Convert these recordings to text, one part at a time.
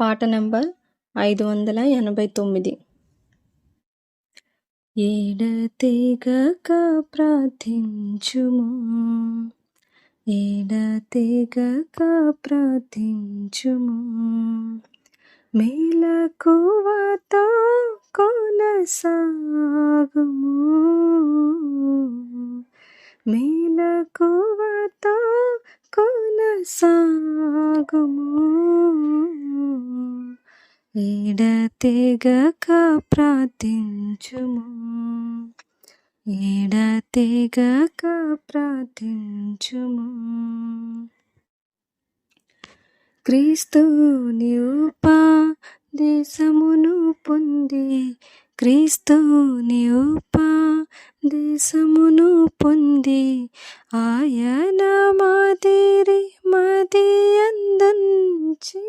పాట నంబర్ ఐదు వందల ఎనభై తొమ్మిది. ఏడతెగక ప్రార్థించుము. ఏడతెగక ప్రార్థించుము. మేలకువతో కొనసాగుము. మేలకువతో కొనసాగుము ఎడతెగక ప్రార్థించుము. ఎడతెగక ప్రార్థించుము. క్రీస్తుని దేశమును పొంది క్రీస్తుని ఉపదేశమును పొంది ఆయన మాదిరి మది అందంచి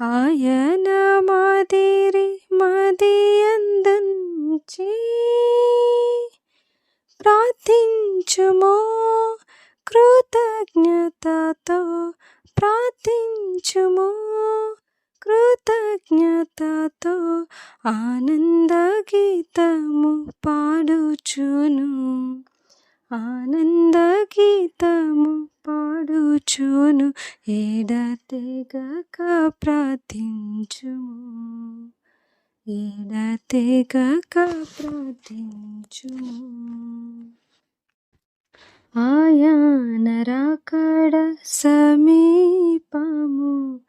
ఆయన మాదిరి మది గీతము పాడుచును. ఆనంద గీతము పాడుచును. ఏడతెగక ప్రార్థించుము. ఏడతెగక ప్రార్థించుము. ఆయన రాకడ సమీపము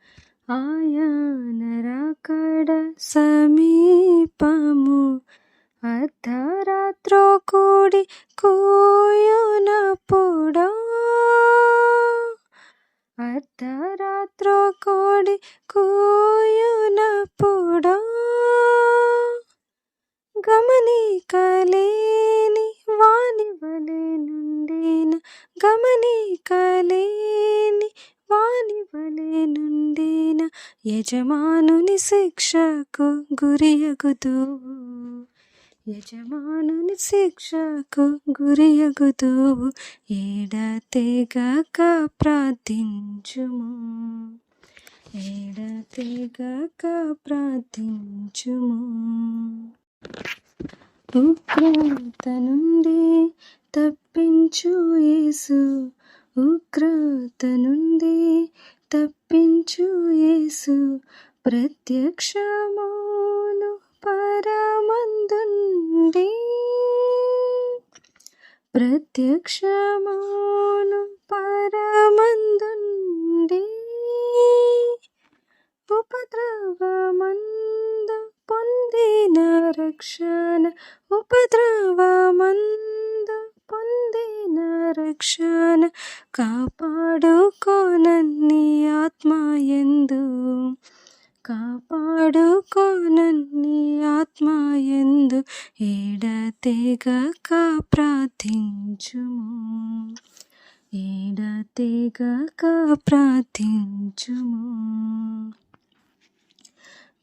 ఆయనరాకడ సమీపము అర్ధరాత్రో కూడి కూయునప్పుడు అర్ధరాత్రో కూడి కూయునప్పుడు గమనికలేని వాని వలె నుండిన? గమనికలేని వాని నుండిన యజమానుని శిక్షకు గురియగుదు యజమానుని శిక్షకు గురియగుదు ఏడతెగక ప్రార్థించుము? ఏడతెగక ప్రార్థించుము? ఉగ్రత నుండి తప్పించు యేసు ఉగ్రత నుండి తప్పించు యేసు. ప్రత్యక్షమౌను పరమందుండి. ప్రత్యక్షమౌను పరమందుండి. ఉపద్రవమందు పొందిన రక్షణ. ఉపద్రవమందు పొందిన రక్షణ. కాపాడుకోనన్ని ఆత్మయందు కాపాడుకోనన్ని ఆత్మయందు ఏడతెగక ప్రార్థించుము. ఏడతెగక ప్రార్థించుము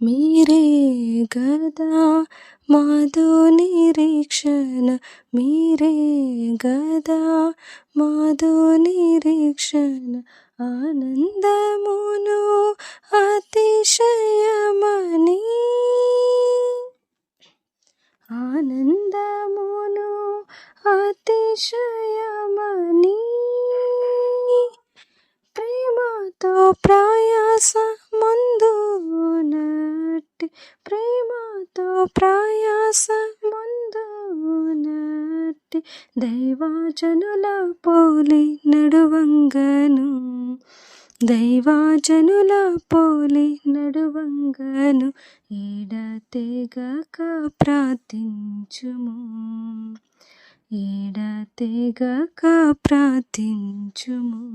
మీరే గదా మాధు నిరీక్షణ. మీరే గదా మాధు నిరీక్షణ. ఆనందమును అతి ప్రేమతో ప్రయాస ముందు నట్టి దైవజనుల పోలి నడువంగను. దైవజనుల పోలి నడువంగను. ఏడతెగక ప్రార్థించుము. ఏడతెగక ప్రార్థించుము.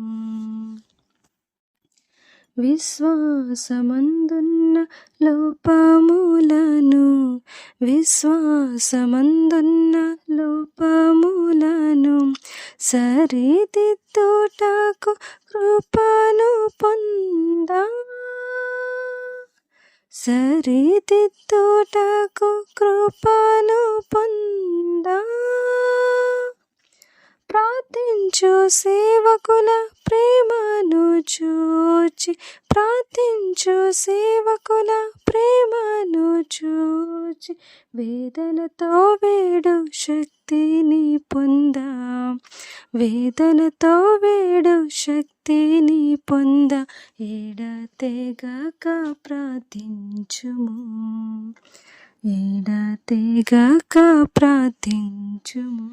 విశ్వాసమందున్న లోపములను విశ్వాసమందున్న లోపములను సరిదిద్దుటకు కృపను పొందా. సరిదిద్దుటకు కృపను పొందా. ప్రార్థించు సే వేదనతో వేడు శక్తిని పొందా. వేదనతో వేడు శక్తిని పొంద. ఏడతెగక ప్రార్థించుము. ఏడతెగక ప్రార్థించుము.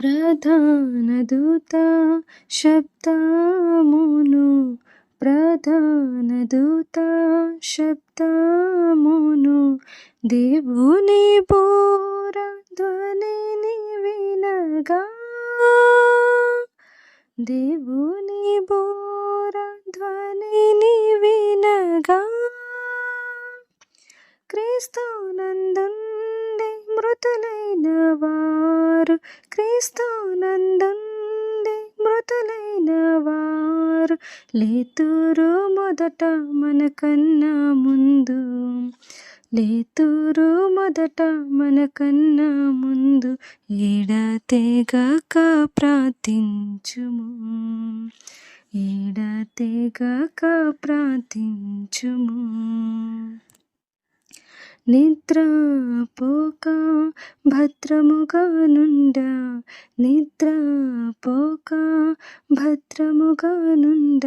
ప్రధాన దూత శబ్దమును ప్రధాన దూత శబ్దమును దేవుని బోర ధ్వనిని వినగా దేవుని బోర ధ్వనిని వినగా క్రీస్తునందుండి మృతులైన వారు క్రీస్తునందుండి లేతురు మొదట మనకన్నా ముందు. లేతురు మొదట మనకన్నా ముందు ఏడతెగక ప్రార్థించుము? ఏడతెగక ప్రార్థించుము? నిద్రపోక భద్రముగా నుండ నిద్రపోక భద్రముగా నుండ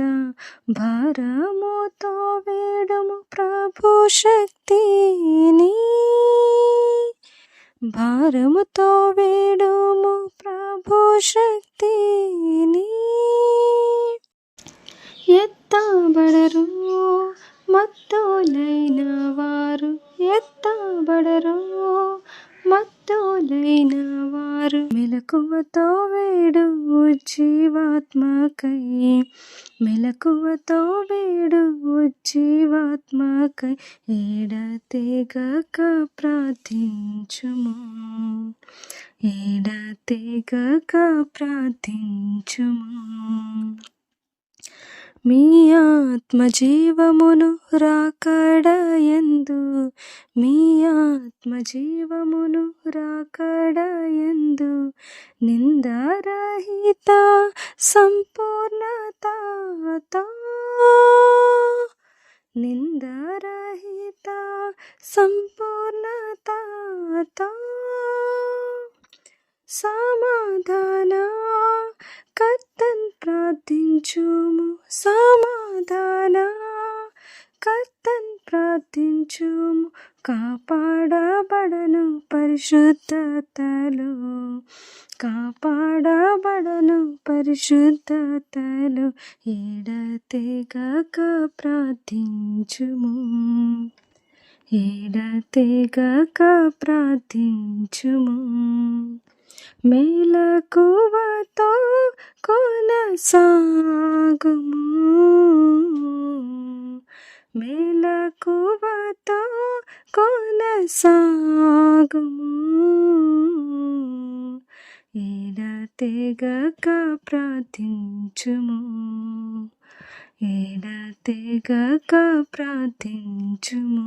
భారముతో వేడము ప్రభు శక్తిని భారముతో వేడుము ప్రభు శక్తిని జీవాత్మకై మెలకువతో వేడు జీవాత్మకై ఏడతెగక ప్రార్థించుము. ఏడతెగక ప్రార్థించుము. మీ ఆత్మ జీవమును రాకడయందు మీ ఆత్మ జీవమును రాకడయందు నిందారహిత సంపూర్ణత నిందారహిత సంపూర్ణత సమాధాన కర్తన్ ప్రార్థించుము. సమాధాన కర్తన్ ప్రార్థించుము. కాపాడబడను పరిశుద్ధతలో. కాపాడబడను పరిశుద్ధతలో. ఏడతెగక ప్రార్థించుము. ఏడతెగక ప్రార్థించుము. మేలకువతో కొనసాగుము. మేలకువతో కొనసాగుము. ఏడతెగక ప్రార్థించుము. ఏడతెగక ప్రార్థించుము.